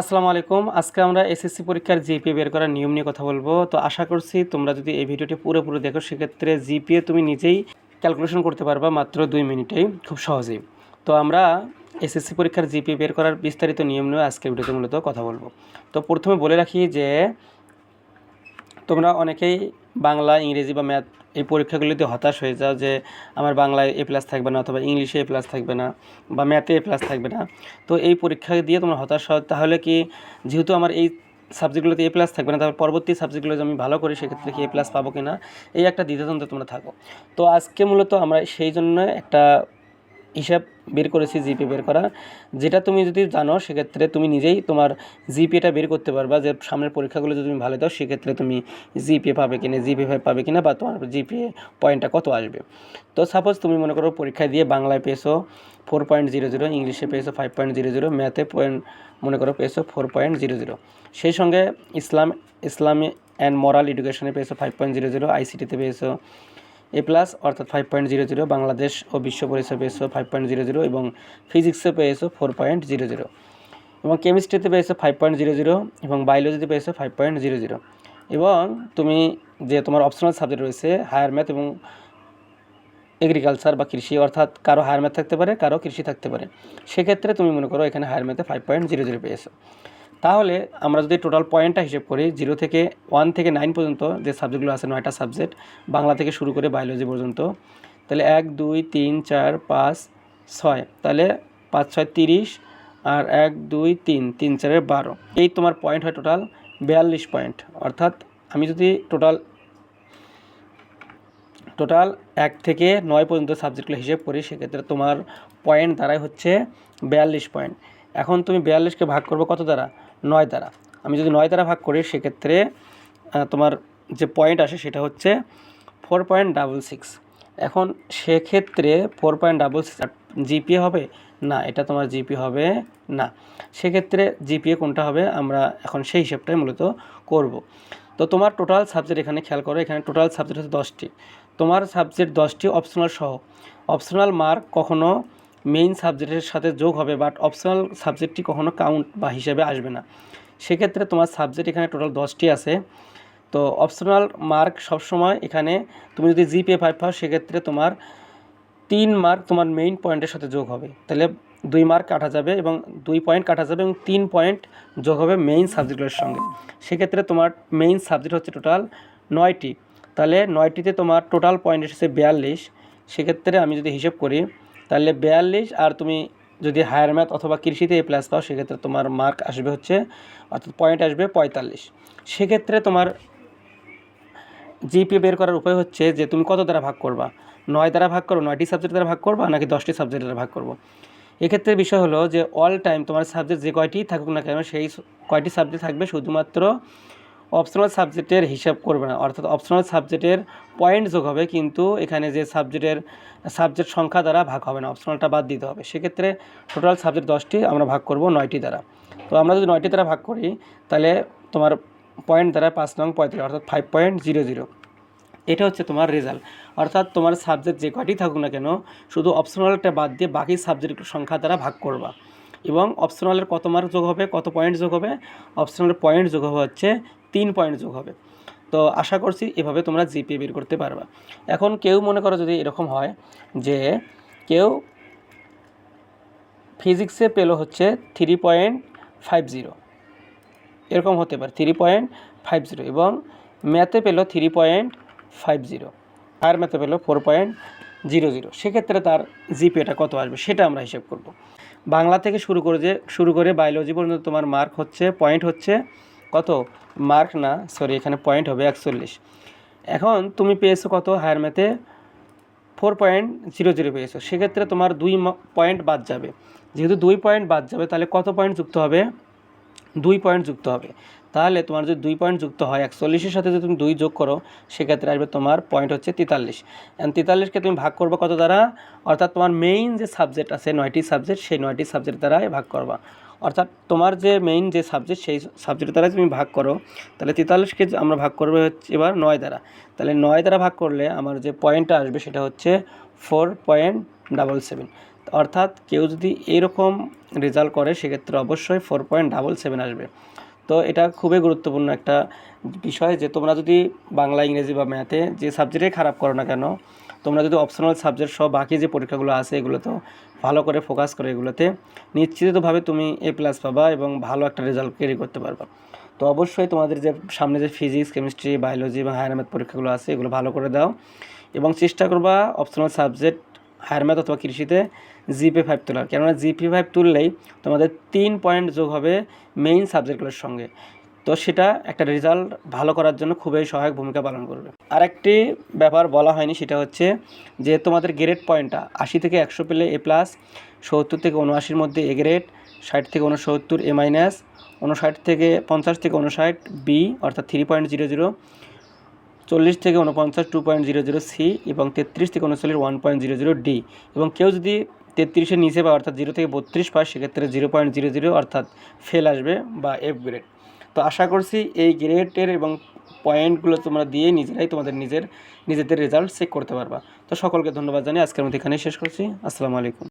আসসালামু আলাইকুম। আজকে আমরা এসএসসি পরীক্ষার জিপিএ বের করার নিয়ম নিয়ে কথা বলব। তো আশা করছি তোমরা যদি এই ভিডিওটি পুরোপুরি দেখো, সেক্ষেত্রে জিপিএ তুমি নিজেই ক্যালকুলেশন করতে পারবা মাত্র দুই মিনিটেই, খুব সহজেই। তো আমরা এসএসসি পরীক্ষার জিপিএ বের করার বিস্তারিত নিয়ম নিয়ে আজকের ভিডিওতে মূলত কথা বলব। তো প্রথমে বলে রাখি যে তোমরা অনেকেই বাংলা, ইংরেজি বা ম্যাথ এই পরীক্ষাগুলিতে হতাশ হয়ে যাও যে আমার বাংলায় এ প্লাস থাকবে না অথবা ইংলিশে এ প্লাস থাকবে না বা ম্যাথে এ প্লাস থাকবে না। তো এই পরীক্ষা দিয়ে তোমরা হতাশ হও। তাহলে কি যেহেতু আমার এই সাবজেক্টগুলোতে এ প্লাস থাকবে না তারপর পরবর্তী সাবজেক্টগুলো আমি ভালো করি, সেক্ষেত্রে কি এ প্লাস পাবো কি না এই একটা দ্বিধাদ্বন্দ্বে তোমরা থাকো। তো আজকে মূলত আমরা সেই জন্য একটা হিসাব বের করেছি, জিপে বের করা। যেটা তুমি যদি জানো, সেক্ষেত্রে তুমি নিজেই তোমার জিপিএটা বের করতে পারবা যে সামনের পরীক্ষাগুলো যদি তুমি ভালো দাও, সেক্ষেত্রে তুমি জিপিএ পাবে কিনা, জিপিএ পাবে কিনা বা তোমার জিপিএ পয়েন্টটা কত আসবে। তো সাপোজ তুমি মনে করো পরীক্ষা দিয়ে বাংলায় পেয়েছ ফোর পয়েন্ট জিরো জিরো ইংলিশে পেয়েছ ফাইভ পয়েন্ট জিরো জিরো ম্যাথে পয়েন্ট মনে করো পেয়েছ ফোর পয়েন্ট জিরো জিরো সেই সঙ্গে ইসলাম, ইসলামী অ্যান্ড মরাল এডুকেশনে পেয়েছ ফাইভ পয়েন্ট জিরো জিরো আইসিটিতে পেয়েছ। এ প্লাস অর্থাৎ five point zero zero Bangladesh ও বিশ্ব পরিচয় পেয়েছ ফাইভ পয়েন্ট জিরো জিরো এবং ফিজিক্সে পেয়েছ ফোর পয়েন্ট জিরো জিরো এবং কেমিস্ট্রিতে পেয়েছ ফাইভ পয়েন্ট জিরো জিরো এবং বায়োলজিতে পেয়েছ ফাইভ পয়েন্ট জিরো জিরো এবং তুমি যে তোমার অপশনাল সাবজেক্ট রয়েছে হায়ার ম্যাথ এবং এগ্রিকালচার বা কৃষি, অর্থাৎ কারও হায়ার ম্যাথ থাকতে পারে, কারও কৃষি থাকতে পারে। সেক্ষেত্রে তুমি মনে করো এখানে হায়ার ম্যাথে ফাইভ পয়েন্ট জিরো জিরো পেয়েছ। তাহলে আমরা যদি টোটাল পয়েন্টটা হিসেব করি জিরো থেকে ওয়ান থেকে নাইন পর্যন্ত যে সাবজেক্টগুলো আছে, নয়টা সাবজেক্ট বাংলা থেকে শুরু করে বায়োলজি পর্যন্ত, তাহলে এক, দুই, তিন, চার, পাঁচ, ছয়, তাহলে পাঁচ, ছয়, তিরিশ, আর এক, দুই, তিন তিন, চারের বারো। এই তোমার পয়েন্ট হয় টোটাল বিয়াল্লিশ পয়েন্ট অর্থাৎ আমি যদি টোটাল টোটাল এক থেকে নয় পর্যন্ত সাবজেক্টগুলো হিসেব করি, সেক্ষেত্রে তোমার পয়েন্ট দ্বারাই হচ্ছে বিয়াল্লিশ পয়েন্ট এখন তুমি বিয়াল্লিশকে ভাগ করব কত দ্বারা? নয় দ্বারা আমি যদি নয় দ্বারা ভাগ করি, সেক্ষেত্রে তোমার যে পয়েন্ট আসে সেটা হচ্ছে ফোর পয়েন্ট ডাবল সিক্স এখন সেক্ষেত্রে four point double six GPA হবে? না, এটা তোমার জিপি হবে না। সেক্ষেত্রে জিপিএ কোনটা হবে? আমরা এখন সেই হিসেবটাই মূলত করব। তো তোমার টোটাল সাবজেক্ট এখানে খেয়াল করো, এখানে টোটাল সাবজেক্ট হচ্ছে দশটি। তোমার সাবজেক্ট দশটি অপশনাল সহ। অপশনাল মার্ক কখনো মেইন সাবজেক্টের সাথে যোগ হবে বাট অপশনাল সাবজেক্টটি কখনো কাউন্ট বা হিসেবে আসবে না। সেক্ষেত্রে তোমার সাবজেক্ট এখানে টোটাল দশটি আছে। তো অপশনাল মার্ক সবসময় এখানে তুমি যদি জিপিএ ফাইভ পাও, সেক্ষেত্রে তোমার তিন মার্ক তোমার মেইন পয়েন্টের সাথে যোগ হবে। তাহলে দুই মার্ক কাটা যাবে এবং দুই পয়েন্ট কাটা যাবে এবং তিন পয়েন্ট যোগ হবে মেইন সাবজেক্টগুলোর সঙ্গে। সেক্ষেত্রে তোমার মেইন সাবজেক্ট হচ্ছে টোটাল নয়টি। তাহলে নয়টিতে তোমার টোটাল পয়েন্ট এসেছে বিয়াল্লিশ। সেক্ষেত্রে আমি যদি হিসেব করি তাহলে বিয়াল্লিশ আর তুমি যদি হায়ার ম্যাথ অথবা কৃষিতে এ প্লাস পাও, সেক্ষেত্রে তোমার মার্ক আসবে হচ্ছে, অর্থাৎ পয়েন্ট আসবে পঁয়তাল্লিশ। সেক্ষেত্রে তোমার জিপি বের করার উপায় হচ্ছে যে, তুমি কত দ্বারা ভাগ করবা? নয় দ্বারা ভাগ করো নয়টি সাবজেক্ট দ্বারা ভাগ করবা, নাকি দশটি সাবজেক্ট দ্বারা ভাগ করব? এক্ষেত্রে বিষয় হলো যে অল টাইম তোমার সাবজেক্ট যে কয়টি থাকুক না কেন, সেই কয়টি সাবজেক্ট থাকবে শুধুমাত্র অপশনাল সাবজেক্টের হিসাব করবে না। অর্থাৎ অপশনাল সাবজেক্টের পয়েন্ট যোগ হবে, কিন্তু এখানে যে সাবজেক্টের সাবজেক্ট সংখ্যা দ্বারা ভাগ হবে না। অপশনালটা বাদ দিতে হবে। সেক্ষেত্রে টোটাল সাবজেক্ট দশটি আমরা ভাগ করব নয়টি দ্বারা। তো আমরা যদি নয়টি দ্বারা ভাগ করি, তাহলে তোমার পয়েন্ট দ্বারা পাঁচ নং পঁয়ত্রিশ অর্থাৎ ফাইভ পয়েন্ট জিরো জিরো এটা হচ্ছে তোমার রেজাল্ট অর্থাৎ তোমার সাবজেক্ট যে কয়টি থাকুক না কেন, শুধু অপশনালটা বাদ দিয়ে বাকি সাবজেক্টের সংখ্যা দ্বারা ভাগ করবা। এবং অপশনালের কত মার্ক যোগ হবে, কত পয়েন্ট যোগ হবে অপশনালের পয়েন্ট যোগ হবে হচ্ছে তিন পয়েন্ট যোগ হবে। তো আশা করছি এভাবে তোমরা জিপিএ বের করতে পারবা। এখন কেউ মনে করো যদি এরকম হয় যে কেউ ফিজিক্সে পেল হচ্ছে থ্রি পয়েন্ট ফাইভ জিরো এরকম হতে পারে থ্রি পয়েন্ট ফাইভ জিরো এবং ম্যাথে পেল থ্রি পয়েন্ট ফাইভ জিরো আর ম্যাথে পেল ফোর পয়েন্ট জিরো জিরো সেক্ষেত্রে তার জিপিএটা কত আসবে সেটা আমরা হিসেব করব। বাংলা থেকে শুরু করে যে, শুরু করে বায়োলজি পর্যন্ত তোমার মার্ক হচ্ছে পয়েন্ট হচ্ছে কত? মার্ক না সরি এখানে পয়েন্ট হবে একচল্লিশ। এখন তুমি পেয়েছ কত? হায়ার ম্যাথে ফোর পয়েন্ট জিরো জিরো পেয়েছ। সেক্ষেত্রে তোমার দুই পয়েন্ট বাদ যাবে। যেহেতু দুই পয়েন্ট বাদ যাবে, তাহলে কত পয়েন্ট যুক্ত হবে? দুই পয়েন্ট যুক্ত হবে। তাহলে তোমার যদি দুই পয়েন্ট যুক্ত হয়, একচল্লিশের সাথে যদি তুমি দুই যোগ করো, সেক্ষেত্রে আসবে তোমার পয়েন্ট হচ্ছে তেতাল্লিশ। অ্যান্ড তেতাল্লিশকে তুমি ভাগ করবে কত দ্বারা? অর্থাৎ তোমার মেইন যে সাবজেক্ট আছে, নয়টি সাবজেক্ট সেই নয়টি সাবজেক্ট দ্বারাই ভাগ করবা। অর্থাৎ তোমার যে মেইন যে সাবজেক্ট সেই সাবজেক্ট দ্বারা তুমি ভাগ করো। তাহলে তেতাল্লিশকে আমরা ভাগ করব হচ্ছে এবার নয় দ্বারা। তাহলে নয় দ্বারা ভাগ করলে আমার যে পয়েন্টটা আসবে সেটা হচ্ছে ফোর পয়েন্ট ডাবল সেভেন অর্থাৎ কেউ যদি এইরকম রেজাল্ট করে, সেক্ষেত্রে অবশ্যই ফোর পয়েন্ট ডাবল সেভেন আসবে। তো এটা খুবই গুরুত্বপূর্ণ একটা বিষয় যে তোমরা যদি বাংলা, ইংরেজি বা ম্যাথে যে সাবজেক্টে খারাপ করো না কেন তোমরা যদি অপশনাল সাবজেক্ট সব বাকি যে পরীক্ষাগুলো আছে এগুলো তো ভালো করে ফোকাস করে এগুলোতে নিশ্চিতভাবে তুমি এ প্লাস পাবা এবং ভালো একটা রেজাল্ট ক্যারি করতে পারবা। তো অবশ্যই তোমাদের যে সামনে যে ফিজিক্স কেমিস্ট্রি বায়োলজি বা হায়ার ম্যাথ পরীক্ষাগুলো আছে এগুলো ভালো করে দাও এবং চেষ্টা করবা অপশনাল সাবজেক্ট হায়ার ম্যাথ অথবা কৃষিতে জিপি ফাইভ তোলার। কেননা জিপি ফাইভ তুললেই তোমাদের তিন পয়েন্ট যোগ হবে মেইন সাবজেক্টগুলোর সঙ্গে। তো সেটা একটা রেজাল্ট ভালো করার জন্য খুবই সহায়ক ভূমিকা পালন করবে। আরেকটি ব্যাপার বলা হয়নি, সেটা হচ্ছে যে তোমাদের গ্রেড পয়েন্টটা আশি থেকে একশো পেলে এ প্লাস সত্তর থেকে উনআশির মধ্যে এ গ্রেড ষাট থেকে উনসত্তর এ মাইনাস উনষাট থেকে পঞ্চাশ থেকে উনষাট বি অর্থাৎ থ্রি পয়েন্ট জিরো জিরো চল্লিশ থেকে উনপঞ্চাশ two point zero zero C এবং তেত্রিশ থেকে উনচল্লিশ one point zero zero D এবং কেউ যদি তেত্রিশের নিচে বা অর্থাৎ জিরো থেকে বত্রিশ পায়, সেক্ষেত্রে জিরো পয়েন্ট জিরো জিরো অর্থাৎ ফেল আসবে বা এফ গ্রেড তো আশা করছি এই গ্রেডের এবং পয়েন্টগুলো তোমরা দিয়ে নিজেরাই তোমাদের নিজের, নিজেদের রেজাল্ট চেক করতে পারবা। তো সকলকে ধন্যবাদ জানিয়ে আজকের মধ্যে এখানেই শেষ করছি। আসসালামু আলাইকুম।